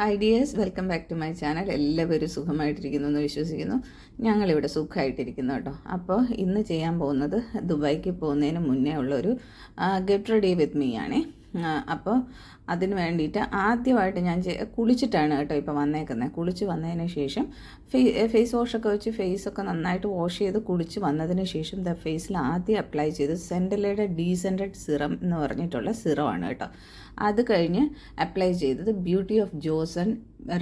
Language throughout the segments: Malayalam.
Hi welcome back to my channel എല്ലാവരും സുഖമായിട്ടിരിക്കുന്നു എന്ന് വിശ്വസിക്കുന്നു. ഞങ്ങളിവിടെ സുഖമായിട്ടിരിക്കുന്നു കേട്ടോ. അപ്പോൾ ഇന്ന് ചെയ്യാൻ പോകുന്നത് ദുബായിക്ക് പോകുന്നതിന് മുന്നേ ഉള്ളൊരു ഗെറ്റ് റെഡി വിത്ത് മീ ആണേ. അപ്പോൾ അതിന് വേണ്ടിയിട്ട് ആദ്യമായിട്ട് ഞാൻ കുളിച്ചിട്ടാണ് കേട്ടോ ഇപ്പോൾ വന്നേക്കുന്നത് കുളിച്ച് വന്നതിന് ശേഷം ഫേസ് വാഷൊക്കെ വെച്ച് ഫേസൊക്കെ നന്നായിട്ട് വാഷ് ചെയ്ത് കുളിച്ച് വന്നതിന് ശേഷം ദ ഫേസിൽ ആദ്യം അപ്ലൈ ചെയ്ത് സെൻഡലയുടെ ഡീസെന്റഡ് സിറം എന്ന് പറഞ്ഞിട്ടുള്ള സിറമാണ് കേട്ടോ. അത് കഴിഞ്ഞ് അപ്ലൈ ചെയ്തത് beauty of Joseon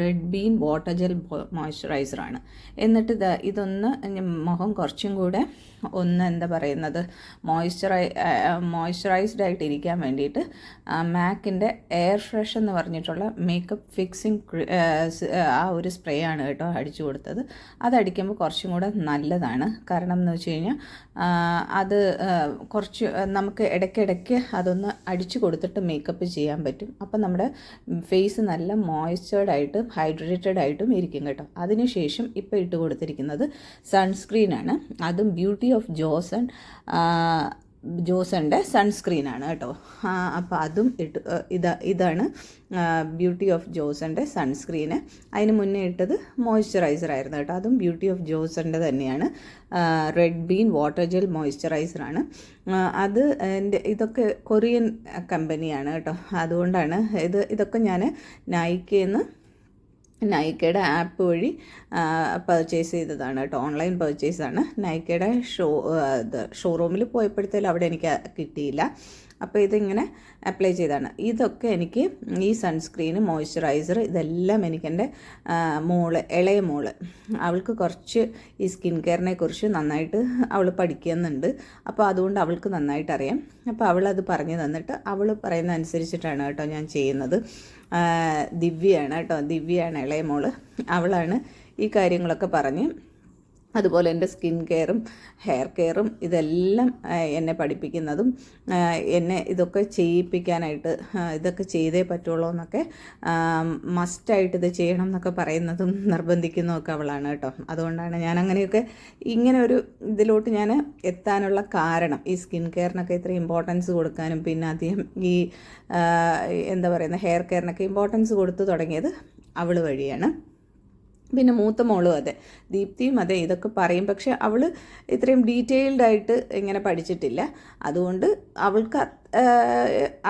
red bean water gel മോയ്സ്ചറൈസറാണ് എന്നിട്ട് ഇത് ഇതൊന്ന് മുഖം കുറച്ചും കൂടെ ഒന്ന് എന്താ പറയുന്നത് മോയ്സ്ചറൈ മോയ്സ്ചറൈസ്ഡ് ആയിട്ട് ഇരിക്കാൻ വേണ്ടിയിട്ട് മാക്കിന്റെ എയർ ഫ്രഷ് എന്ന് പറഞ്ഞിട്ടുള്ള മേക്കപ്പ് ഫിക്സിങ് ആ ഒരു സ്പ്രേ ആണ് കേട്ടോ അടിച്ചു കൊടുത്തത്. അതടിക്കുമ്പോൾ കുറച്ചും കൂടെ നല്ലതാണ്. കാരണം എന്ന് വെച്ച് കഴിഞ്ഞാൽ അത് കുറച്ച് നമുക്ക് ഇടയ്ക്കിടയ്ക്ക് അതൊന്ന് അടിച്ചു കൊടുത്തിട്ട് മേക്കപ്പ് ചെയ്യാൻ പറ്റും. അപ്പം നമ്മുടെ ഫേസ് നല്ല മോയ്സ്ചേർഡ് ആയിട്ടും ഹൈഡ്രേറ്റഡ് ആയിട്ടും ഇരിക്കും കേട്ടോ. അതിനുശേഷം ഇപ്പോൾ ഇട്ട് കൊടുത്തിരിക്കുന്നത് സൺസ്ക്രീനാണ്. അതും ബ്യൂട്ടി ഓഫ് ജോസൺ ജോസന്റെ സൺസ്ക്രീനാണ് കേട്ടോ. അപ്പോൾ അതും ഇട്ട് ഇതാ ഇതാണ് ബ്യൂട്ടി ഓഫ് ജോസന്റെ സൺസ്ക്രീന്. അതിന് മുന്നേ ഇട്ടത് മോയ്സ്ചറൈസർ ആയിരുന്നു കേട്ടോ. അതും ബ്യൂട്ടി ഓഫ് ജോസന്റെ തന്നെയാണ്. റെഡ് ബീൻ വാട്ടർ ജെൽ മോയ്സ്ചറൈസറാണ് അത് എന്റെ ഇതൊക്കെ കൊറിയൻ കമ്പനിയാണ് കേട്ടോ. അതുകൊണ്ടാണ് ഇത് ഇതൊക്കെ ഞാൻ നൈക്കയിൽ നൈക്കയുടെ ആപ്പ് വഴി പർച്ചേസ് ചെയ്തതാണ് കേട്ടോ. ഓൺലൈൻ പർച്ചേസാണ് നൈക്കയുടെ ഷോ ഷോറൂമിൽ പോയപ്പോഴത്തേലും അവിടെ എനിക്ക് കിട്ടിയില്ല. അപ്പോൾ ഇതിങ്ങനെ അപ്ലൈ ചെയ്താണ് ഇതൊക്കെ എനിക്ക് ഈ സൺസ്ക്രീന് മോയ്സ്ചറൈസർ ഇതെല്ലാം എനിക്ക് എന്റെ മോൾ ഇളയ മോൾ. അവൾക്ക് കുറച്ച് ഈ സ്കിൻ കെയറിനെ കുറിച്ച് നന്നായിട്ട് അവൾ പഠിക്കുന്നുണ്ട്. അപ്പോൾ അതുകൊണ്ട് അവൾക്ക് നന്നായിട്ട് അറിയാം. അപ്പോൾ അവളത് പറഞ്ഞു തന്നിട്ട് അവൾ പറയുന്ന അനുസരിച്ചിട്ടാണ് കേട്ടോ ഞാൻ ചെയ്യുന്നത്. ദിവ്യയാണ് കേട്ടോ. ദിവ്യയാണ് ഇളയ മോൾ. അവളാണ് ഈ കാര്യങ്ങളൊക്കെ പറഞ്ഞ് അതുപോലെ എന്റെ സ്കിൻ കെയറും ഹെയർ കെയറും ഇതെല്ലാം എന്നെ പഠിപ്പിക്കുന്നതും എന്നെ ഇതൊക്കെ ചെയ്യിപ്പിക്കാനായിട്ട് ഇതൊക്കെ ചെയ്തേ പറ്റുള്ളൂ എന്നൊക്കെ മസ്റ്റായിട്ട് ഇത് ചെയ്യണം എന്നൊക്കെ പറയുന്നതും നിർബന്ധിക്കുന്നതൊക്കെ അവളാണ് കേട്ടോ. അതുകൊണ്ടാണ് ഞാൻ അങ്ങനെയൊക്കെ ഇങ്ങനെ ഒരു ഇതിലോട്ട് ഞാൻ എത്താനുള്ള കാരണം ഈ സ്കിൻ കെയറിനൊക്കെ ഇത്ര ഇമ്പോർട്ടൻസ് കൊടുക്കാനും പിന്നെ അധികം ഈ എന്താ പറയുന്ന ഹെയർ കെയറിനൊക്കെ ഇമ്പോർട്ടൻസ് കൊടുത്തു തുടങ്ങിയത് അവൾ വഴിയാണ്. പിന്നെ മൂത്ത മോളും അതെ. ദീപ്തിയും അതെ ഇതൊക്കെ പറയും. പക്ഷെ അവൾ ഇത്രയും ഡീറ്റെയിൽഡായിട്ട് ഇങ്ങനെ പഠിച്ചിട്ടില്ല. അതുകൊണ്ട് അവൾക്ക്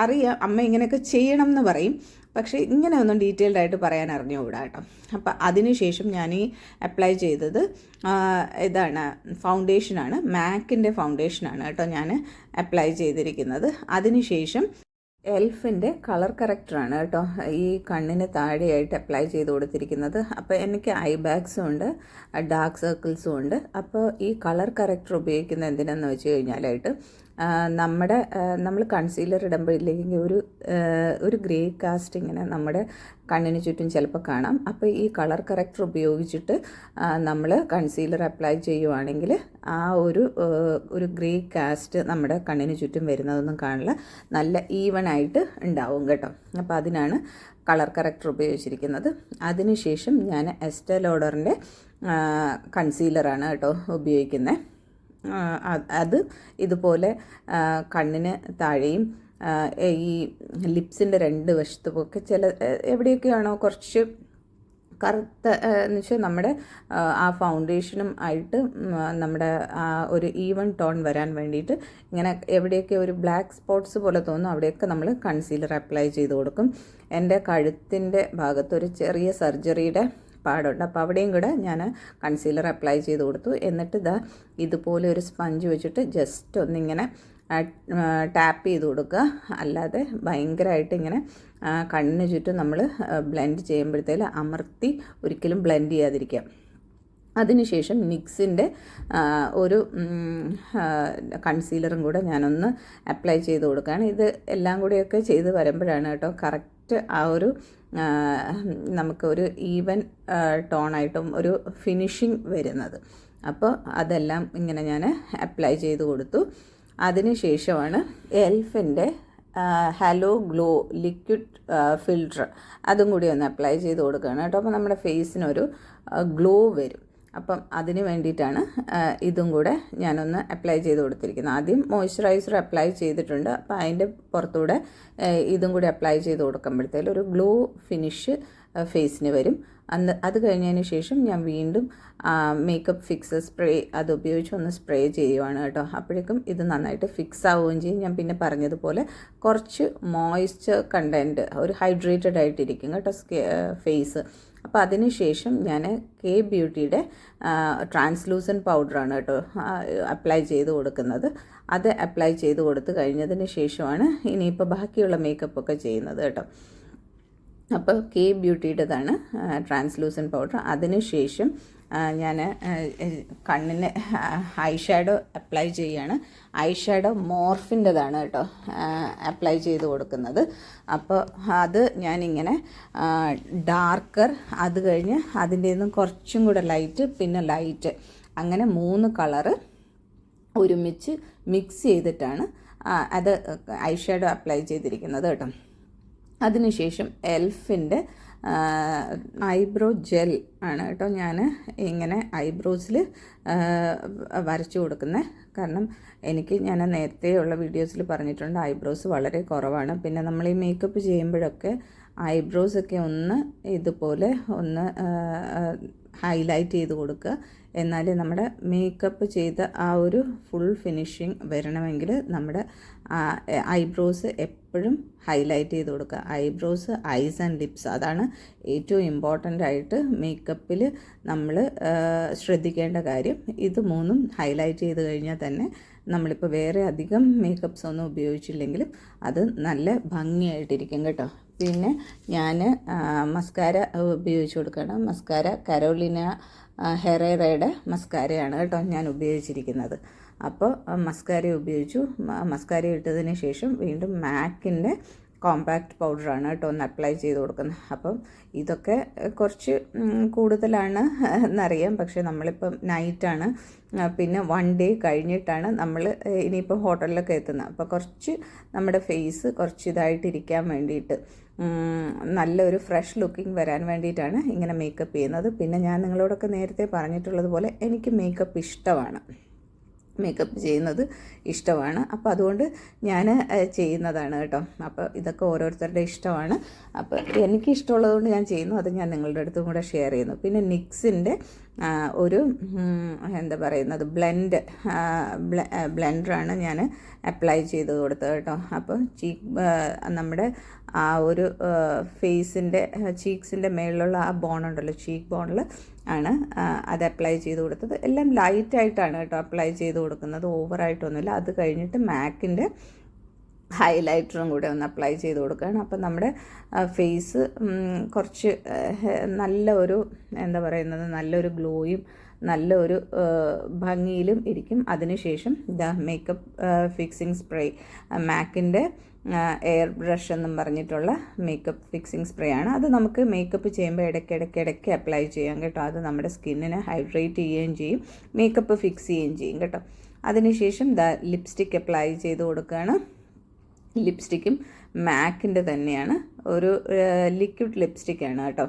അറിയാം. അമ്മ ഇങ്ങനെയൊക്കെ ചെയ്യണം എന്ന് പറയും. പക്ഷേ ഇങ്ങനെ ഒന്നും ആയിട്ട് പറയാൻ അറിഞ്ഞുകൂടാ കേട്ടോ. അപ്പം അതിനുശേഷം ഞാൻ ഈ അപ്ലൈ ചെയ്തത് ഇതാണ് ഫൗണ്ടേഷനാണ്. മാക്കിന്റെ ഫൗണ്ടേഷനാണ് കേട്ടോ ഞാൻ അപ്ലൈ ചെയ്തിരിക്കുന്നത്. അതിനുശേഷം എൽഫിന്റെ കളർ കറക്റ്ററാണ് കേട്ടോ. ഈ കണ്ണിന് താഴെയായിട്ട് അപ്ലൈ ചെയ്ത് കൊടുത്തിരിക്കുന്നത്. അപ്പോൾ എനിക്ക് ഐ ബാഗ്സും ഉണ്ട് ഡാർക്ക് സർക്കിൾസും ഉണ്ട്. അപ്പോൾ ഈ കളർ കറക്റ്റർ ഉപയോഗിക്കുന്നത് എന്തിനാന്ന് വെച്ച് കഴിഞ്ഞാലായിട്ട് നമ്മുടെ നമ്മൾ കൺസീലർ ഇടുമ്പോഴില്ലെങ്കിൽ ഒരു ഒരു ഗ്രേ കാസ്റ്റ് ഇങ്ങനെ നമ്മുടെ കണ്ണിന് ചുറ്റും ചിലപ്പോൾ കാണാം. അപ്പോൾ ഈ കളർ കറക്റ്റർ ഉപയോഗിച്ചിട്ട് നമ്മൾ കൺസീലർ അപ്ലൈ ചെയ്യുവാണെങ്കിൽ ആ ഒരു ഒരു ഗ്രേ കാസ്റ്റ് നമ്മുടെ കണ്ണിന് ചുറ്റും വരുന്നതൊന്നും കാണില്ല. നല്ല ഈവൺ ആയിട്ട് ഉണ്ടാവും കേട്ടോ. അപ്പോൾ അതിനാണ് കളർ കറക്റ്റർ ഉപയോഗിച്ചിരിക്കുന്നത്. അതിനുശേഷം ഞാൻ എസ്റ്റൽ ഓർഡറിന്റെ കൺസീലറാണ് കേട്ടോ ഉപയോഗിക്കുന്നത്. അത് ഇതുപോലെ കണ്ണിന് താഴെയും ഈ ലിപ്സിന്റെ രണ്ട് വശത്തുമൊക്കെ ചില എവിടെയൊക്കെയാണോ കുറച്ച് കറുത്ത എന്ന് വെച്ചാൽ നമ്മുടെ ആ ഫൗണ്ടേഷനും ആയിട്ട് നമ്മുടെ ആ ഒരു ഈവൺ ടോൺ വരാൻ വേണ്ടിയിട്ട് ഇങ്ങനെ എവിടെയൊക്കെ ഒരു ബ്ലാക്ക് സ്പോട്ട്സ് പോലെ തോന്നും അവിടെയൊക്കെ നമ്മൾ കൺസീലർ അപ്ലൈ ചെയ്ത് കൊടുക്കും. എന്റെ കഴുത്തിന്റെ ഭാഗത്തൊരു ചെറിയ സർജറിയുടെ പാടുണ്ട്. അപ്പോൾ അവിടെയും കൂടെ ഞാൻ കൺസീലർ അപ്ലൈ ചെയ്ത് കൊടുത്തു. എന്നിട്ട് ഇതാ ഇതുപോലെ ഒരു സ്പഞ്ച് വെച്ചിട്ട് ജസ്റ്റ് ഒന്നിങ്ങനെ ടാപ്പ് ചെയ്ത് കൊടുക്കുക. അല്ലാതെ ഭയങ്കരമായിട്ട് ഇങ്ങനെ കണ്ണിന് ചുറ്റും നമ്മൾ ബ്ലെൻഡ് ചെയ്യുമ്പോഴത്തേൽ അമർത്തി ഒരിക്കലും ബ്ലെൻഡ് ചെയ്യാതിരിക്കുക. അതിനുശേഷം നിക്സിന്റെ ഒരു കൺസീലറും കൂടെ ഞാനൊന്ന് അപ്ലൈ ചെയ്ത് കൊടുക്കുകയാണ്. ഇത് എല്ലാം കൂടെയൊക്കെ ചെയ്ത് വരുമ്പോഴാണ് കേട്ടോ കറക്റ്റ് ആ ഒരു നമുക്ക് ഒരു ഈവൻ ടോണായിട്ടും ഒരു ഫിനിഷിങ് വരുന്നത്. അപ്പോൾ അതെല്ലാം ഇങ്ങനെ ഞാൻ അപ്ലൈ ചെയ്ത് കൊടുത്തു. അതിനുശേഷമാണ് എൽഫിന്റെ ഹലോ ഗ്ലോ ലിക്വിഡ് ഫിൽട്ടർ അതും കൂടി ഒന്ന് അപ്ലൈ ചെയ്ത് കൊടുക്കുകയാണ് കേട്ടോ. അപ്പോൾ നമ്മുടെ ഫേസിനൊരു ഗ്ലോ വരും. അപ്പം അതിന് വേണ്ടിയിട്ടാണ് ഇതും കൂടെ ഞാനൊന്ന് അപ്ലൈ ചെയ്ത് കൊടുത്തിരിക്കുന്നത്. ആദ്യം മോയ്സ്ചറൈസർ അപ്ലൈ ചെയ്തിട്ടുണ്ട്. അപ്പോൾ അതിന്റെ പുറത്തൂടെ ഇതും കൂടി അപ്ലൈ ചെയ്ത് കൊടുക്കുമ്പോഴത്തേലും ഒരു ഗ്ലോ ഫിനിഷ് ഫേസിന് വരും. അന്ന് അത് കഴിഞ്ഞതിന് ശേഷം ഞാൻ വീണ്ടും മേക്കപ്പ് ഫിക്സ് സ്പ്രേ അത് ഉപയോഗിച്ച് ഒന്ന് സ്പ്രേ ചെയ്യുവാണ് കേട്ടോ. അപ്പോഴേക്കും ഇത് നന്നായിട്ട് ഫിക്സ് ആവുകയും ചെയ്യും. ഞാൻ പിന്നെ പറഞ്ഞതുപോലെ കുറച്ച് മോയ്സ്ചർ കണ്ടന്റ് ഒരു ഹൈഡ്രേറ്റഡ് ആയിട്ടിരിക്കും കേട്ടോ ഫേസ് അപ്പോൾ അതിനുശേഷം ഞാൻ കെ ബ്യൂട്ടിയുടെ ട്രാൻസ്ലൂസൻ പൗഡറാണ് കേട്ടോ അപ്ലൈ ചെയ്ത് കൊടുക്കുന്നത്. അത് അപ്ലൈ ചെയ്ത് കൊടുത്ത് കഴിഞ്ഞതിന് ശേഷമാണ് ഇനിയിപ്പോൾ ബാക്കിയുള്ള മേക്കപ്പ് ഒക്കെ ചെയ്യുന്നത് കേട്ടോ. അപ്പോൾ കെ ബ്യൂട്ടിയുടേതാണ് ട്രാൻസ്ലൂസൻ പൗഡർ. അതിന് ശേഷം ഞാൻ കണ്ണിന് ഐ ഷാഡോ അപ്ലൈ ചെയ്യാണ്. ഐ ഷാഡോ മോർഫിന്റെതാണ് കേട്ടോ അപ്ലൈ ചെയ്ത് കൊടുക്കുന്നത്. അപ്പോൾ അത് ഞാനിങ്ങനെ ഡാർക്കർ അത് കഴിഞ്ഞ് അതിന്റെ നിന്നും കുറച്ചും കൂടെ ലൈറ്റ് പിന്നെ ലൈറ്റ് അങ്ങനെ മൂന്ന് കളറ് ഒരുമിച്ച് മിക്സ് ചെയ്തിട്ടാണ് അത് ഐ ഷാഡോ അപ്ലൈ ചെയ്തിരിക്കുന്നത് കേട്ടോ. അതിനുശേഷം എൽഫിന്റെ ഐബ്രോ ജെൽ ആണ് കേട്ടോ ഞാൻ ഇങ്ങനെ ഐബ്രോസിൽ വരച്ചു കൊടുക്കുന്നത്. കാരണം എനിക്ക് ഞാൻ നേരത്തെ ഉള്ള വീഡിയോസിൽ പറഞ്ഞിട്ടുണ്ട് ഐബ്രോസ് വളരെ കുറവാണ്. പിന്നെ നമ്മൾ ഈ മേക്കപ്പ് ചെയ്യുമ്പോഴൊക്കെ ഐബ്രോസൊക്കെ ഒന്ന് ഇതുപോലെ ഒന്ന് ഹൈലൈറ്റ് ചെയ്ത് കൊടുക്കുക. എന്നാൽ നമ്മുടെ മേക്കപ്പ് ചെയ്ത ആ ഒരു ഫുൾ ഫിനിഷിങ് വരണമെങ്കിൽ നമ്മുടെ ഐബ്രോസ് എപ്പോഴും ഹൈലൈറ്റ് ചെയ്ത് കൊടുക്കുക. ഐബ്രോസ് ഐസ് ആൻഡ് ലിപ്സ് അതാണ് ഏറ്റവും ഇമ്പോർട്ടന്റ് ആയിട്ട് മേക്കപ്പിൽ നമ്മൾ ശ്രദ്ധിക്കേണ്ട കാര്യം. ഇത് മൂന്നും ഹൈലൈറ്റ് ചെയ്ത് കഴിഞ്ഞാൽ തന്നെ നമ്മളിപ്പോൾ വേറെ അധികം മേക്കപ്സ് ഒന്നും ഉപയോഗിച്ചില്ലെങ്കിലും അത് നല്ല ഭംഗിയായിട്ടിരിക്കും കേട്ടോ. പിന്നെ ഞാൻ മസ്കാര ഉപയോഗിച്ച് കൊടുക്കണം മസ്കാര കരോളിന ഹെറേറയുടെ മസ്കാരയാണ് കേട്ടോ ഞാൻ ഉപയോഗിച്ചിരിക്കുന്നത്. അപ്പോൾ മസ്കാര ഉപയോഗിച്ചു. മസ്കാര ഇട്ടതിന് ശേഷം വീണ്ടും മാക്കിന്റെ കോമ്പാക്റ്റ് പൗഡറാണ് കേട്ടോ ഒന്ന് അപ്ലൈ ചെയ്ത് കൊടുക്കുന്നത്. അപ്പം ഇതൊക്കെ കുറച്ച് കൂടുതലാണ് എന്നറിയാം. പക്ഷേ നമ്മളിപ്പം നൈറ്റാണ് പിന്നെ വൺ ഡേ കഴിഞ്ഞിട്ടാണ് നമ്മൾ ഇനിയിപ്പോൾ ഹോട്ടലിലൊക്കെ എത്തുന്നത്. അപ്പോൾ കുറച്ച് നമ്മുടെ ഫേസ് കുറച്ച് ഇതായിട്ടിരിക്കാൻ വേണ്ടിയിട്ട് നല്ലൊരു ഫ്രഷ് ലുക്കിംഗ് വരാൻ വേണ്ടിയിട്ടാണ് ഇങ്ങനെ മേക്കപ്പ് ചെയ്യുന്നത്. പിന്നെ ഞാൻ നിങ്ങളോടൊക്കെ നേരത്തെ പറഞ്ഞിട്ടുള്ളത് പോലെ എനിക്ക് മേക്കപ്പ് ഇഷ്ടമാണ്. മേക്കപ്പ് ചെയ്യുന്നത് ഇഷ്ടമാണ്. അപ്പോൾ അതുകൊണ്ട് ഞാൻ ചെയ്യുന്നതാണ് കേട്ടോ. അപ്പോൾ ഇതൊക്കെ ഓരോരുത്തരുടെ ഇഷ്ടമാണ്. അപ്പോൾ എനിക്ക് ഇഷ്ടമുള്ളതുകൊണ്ട് ഞാൻ ചെയ്യുന്നു. അത് ഞാൻ നിങ്ങളുടെ അടുത്തും കൂടെ ഷെയർ ചെയ്യുന്നു. പിന്നെ നിക്സിന്റെ ഒരു എന്താ പറയുന്നത് ബ്ലെൻഡ് ബ്ലെൻഡറാണ് ഞാൻ അപ്ലൈ ചെയ്ത് കൊടുത്തത് കേട്ടോ. അപ്പോൾ ചീക്ക് നമ്മുടെ ആ ഒരു ഫേസിന്റെ ചീക്സിന്റെ മേളിലുള്ള ആ ബോൺ ഉണ്ടല്ലോ ചീക്ക് ബോണിൽ ആണ് അത് അപ്ലൈ ചെയ്ത് കൊടുത്തത്. എല്ലാം ലൈറ്റായിട്ടാണ് കേട്ടോ അപ്ലൈ ചെയ്ത് കൊടുക്കുന്നത്. ഓവറായിട്ടൊന്നുമില്ല. അത് കഴിഞ്ഞിട്ട് മാക്കിന്റെ ഹൈലൈറ്ററും കൂടെ ഒന്ന് അപ്ലൈ ചെയ്ത് കൊടുക്കുകയാണ്. അപ്പം നമ്മുടെ ഫേസ് കുറച്ച് നല്ല ഒരു എന്താ പറയുന്നത് നല്ലൊരു ഗ്ലോയും നല്ല ഒരു ഭംഗിയിലും ഇരിക്കും. അതിനുശേഷം ദ മേക്കപ്പ് ഫിക്സിംഗ് സ്പ്രേ മാക്കിന്റെ എയർ ബ്രഷ് എന്നും പറഞ്ഞിട്ടുള്ള മേക്കപ്പ് ഫിക്സിംഗ് സ്പ്രേ ആണ്. അത് നമുക്ക് മേക്കപ്പ് ചെയ്യുമ്പോൾ ഇടയ്ക്കിടയ്ക്ക് ഇടയ്ക്ക് അപ്ലൈ ചെയ്യാം കേട്ടോ. അത് നമ്മുടെ സ്കിന്നിനെ ഹൈഡ്രേറ്റ് ചെയ്യുകയും ചെയ്യും മേക്കപ്പ് ഫിക്സ് ചെയ്യുകയും ചെയ്യും കേട്ടോ. അതിനുശേഷം ദ ലിപ്സ്റ്റിക് അപ്ലൈ ചെയ്ത് കൊടുക്കുകയാണ്. ലിപ്സ്റ്റിക്കും മാക്കിന്റെ തന്നെയാണ്. ഒരു ലിക്വിഡ് ലിപ്സ്റ്റിക്കാണ് കേട്ടോ.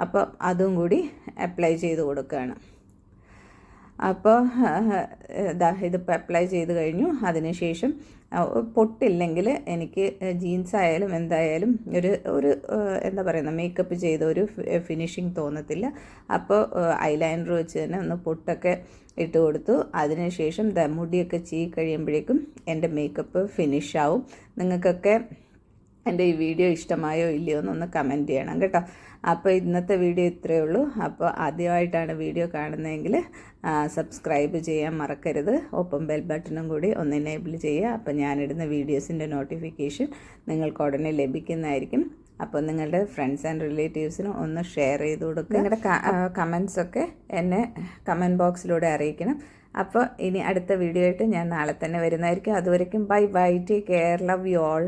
അപ്പോൾ അതും കൂടി അപ്ലൈ ചെയ്ത് കൊടുക്കുകയാണ്. അപ്പോൾ ഇതാ അപ്ലൈ ചെയ്ത് കഴിഞ്ഞു. അതിനുശേഷം പൊട്ടില്ലെങ്കിൽ എനിക്ക് ജീൻസ് ആയാലും എന്തായാലും ഒരു ഒരു എന്താ പറയുന്നത് മേക്കപ്പ് ചെയ്ത ഒരു ഫിനിഷിങ് തോന്നത്തില്ല. അപ്പോൾ ഐലൈനർ വെച്ച് തന്നെ ഒന്ന് പൊട്ടൊക്കെ ഇട്ട് കൊടുത്തു. അതിനുശേഷം മുടിയൊക്കെ ചീ കഴിയുമ്പോഴേക്കും എന്റെ മേക്കപ്പ് ഫിനിഷാവും നിങ്ങൾക്കൊക്കെ എന്റെ ഈ വീഡിയോ ഇഷ്ടമായോ ഇല്ലയോ എന്നൊന്ന് കമന്റ് ചെയ്യണം കേട്ടോ. അപ്പോൾ ഇന്നത്തെ വീഡിയോ ഇത്രയേ ഉള്ളൂ. അപ്പോൾ ആദ്യമായിട്ടാണ് വീഡിയോ കാണുന്നതെങ്കിൽ സബ്സ്ക്രൈബ് ചെയ്യാൻ മറക്കരുത്. ഒപ്പം ബെൽ ബട്ടണും കൂടി ഒന്ന് എനേബിൾ ചെയ്യുക. അപ്പോൾ ഞാനിടുന്ന വീഡിയോസിന്റെ നോട്ടിഫിക്കേഷൻ നിങ്ങൾക്ക് ഉടനെ ലഭിക്കുന്നതായിരിക്കും. അപ്പോൾ നിങ്ങളുടെ ഫ്രണ്ട്സ് ആൻഡ് റിലേറ്റീവ്സിനും ഒന്ന് ഷെയർ ചെയ്ത് കൊടുക്കുക. നിങ്ങളുടെ കമൻസൊക്കെ എന്നെ കമന്റ് ബോക്സിലൂടെ അറിയിക്കണം. അപ്പോൾ ഇനി അടുത്ത വീഡിയോ ആയിട്ട് ഞാൻ നാളെ തന്നെ വരുന്നതായിരിക്കും. അതുവരയ്ക്കും bye bye take care love you all